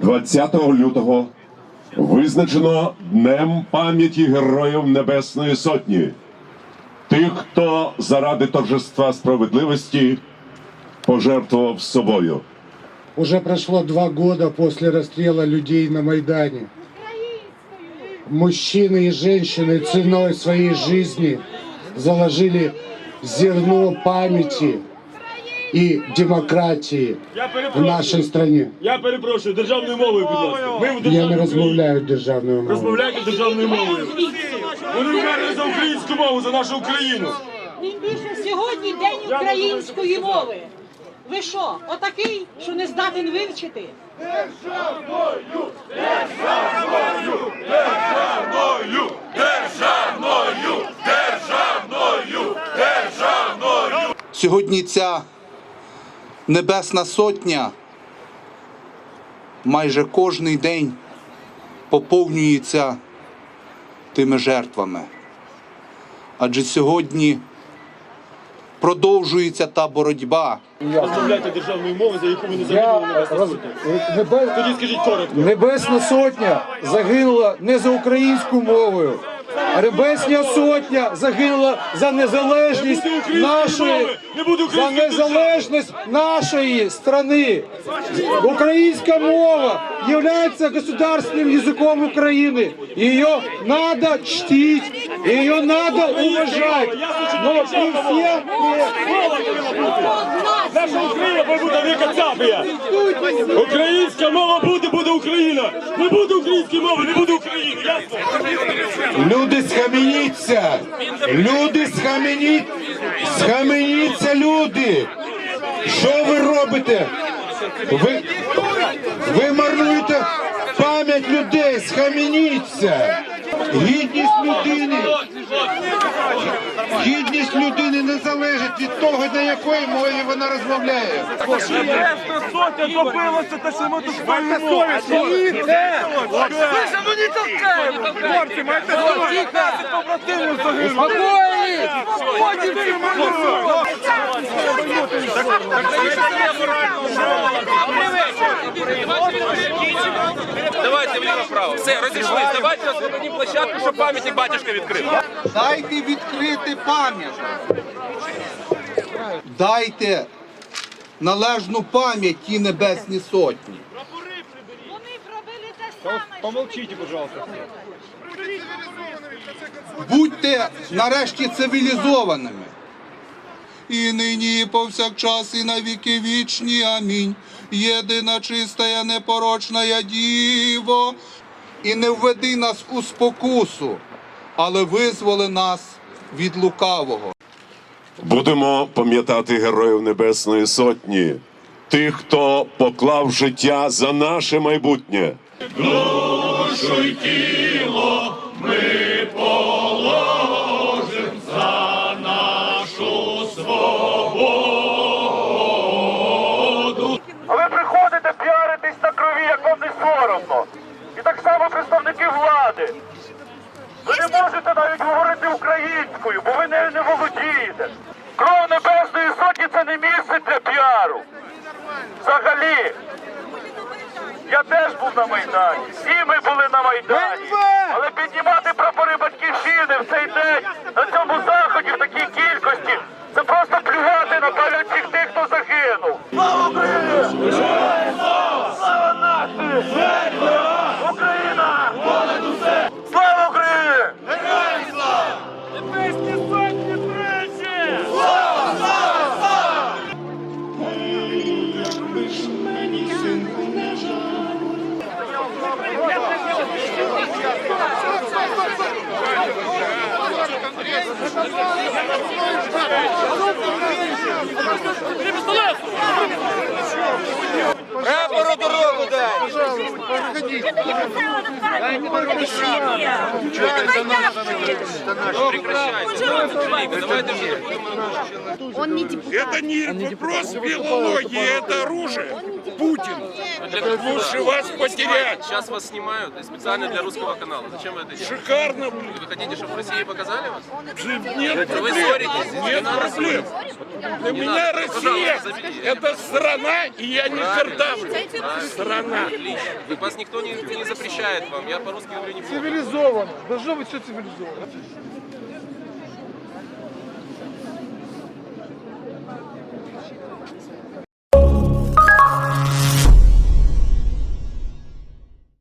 20 лютого визначено Днем пам'яті Героїв Небесної Сотні, тих, хто заради торжества справедливості пожертвував собою. Уже прошло два года после расстрела людей на Майдане. Мужчины и женщины ценой своей жизни заложили зерно памяти и демократии Я в нашей стране. Я перепрошую, державною мовою, будь ласка. Ми в Я не розмовляю державною мовою. Розмовляйте державною мовою. Вони вмерли за українську мову, за нашу Україну. Тим більше сьогодні день української мови. Ви що, отакий, що не здатен вивчити? Державною Сьогодні ця Небесна Сотня майже кожний день поповнюється тими жертвами. Адже сьогодні продовжується та боротьба. Розмовляйте державною мовою, за яку ви не загинули на вас роз- Небе- Тоді скажіть коротко. Небесна сотня загинула не за українською мовою. а Небесна сотня загинула за незалежність Не буде української нашої мови, не буде за української незалежність нашої страны. Українська мова является государственным языком Украины. Ее надо чтить, ее надо уважать. Но не все Наша Україна має бути не Кацапія. Українська мова буде, буде Україна. Не буде української мови, не буде України. Ясно? Люди схаменіться! Люди схаменіть! Схаменіться, люди! Що ви робите? Ви, ви марнуєте пам'ять людей, схаменіться! Гідність людини! Гідність людини не залежить від того, на якої мові вона розмовляє. Сотня добилася, те, що ми тут стоїмо. Слухай, ну не толкаємо! Хлопці, маєте совість! 15 побратимів загинули! Давайте вліво-право. Все, розійшлись. Давайте освободимо площадку, щоб пам'ятник батюшка відкрив. Дайте відкрити пам'ять. Дайте належну пам'ять тій Небесній Сотні. Вони зробили те саме. Помолчите, пожалуйста. Будьте нарешті цивілізованими. І нині, і повсякчас, і на віки вічні. Амінь. Єдина чистая, непорочна Діво, і не введи нас у спокусу, але визволи нас від лукавого. Будемо пам'ятати Героїв Небесної Сотні, тих, хто поклав життя за наше майбутнє. Душу й тіло ми положим за нашу свободу. А ви приходите піаритись на крові, як вам не соромно. І так само представники влади. Ви не можете навіть говорити українською, бо ви нею не володієте. Кров Небесної Сотні це не місце для піару. Взагалі. Я теж був на Майдані. Всі ми були на Майдані. Але піднімати прапори батьківщини в цей день Прапору дорогу дай! Давайте вже. Он не депутат. Это не вопрос филологии, это оружие. Путин. Лучше вас потерять. Сейчас вас снимают специально для русского канала. Зачем вы это делаете? Шикарно, блин. Вы хотите, чтобы в России показали вас? Нет проблем. Нет проблем. Для меня. Россия это страна, и я не картавлю. Страна. Отлично. Вас никто не, запрещает вам. Я по-русски говорю не буду. Должно быть все цивилизовано.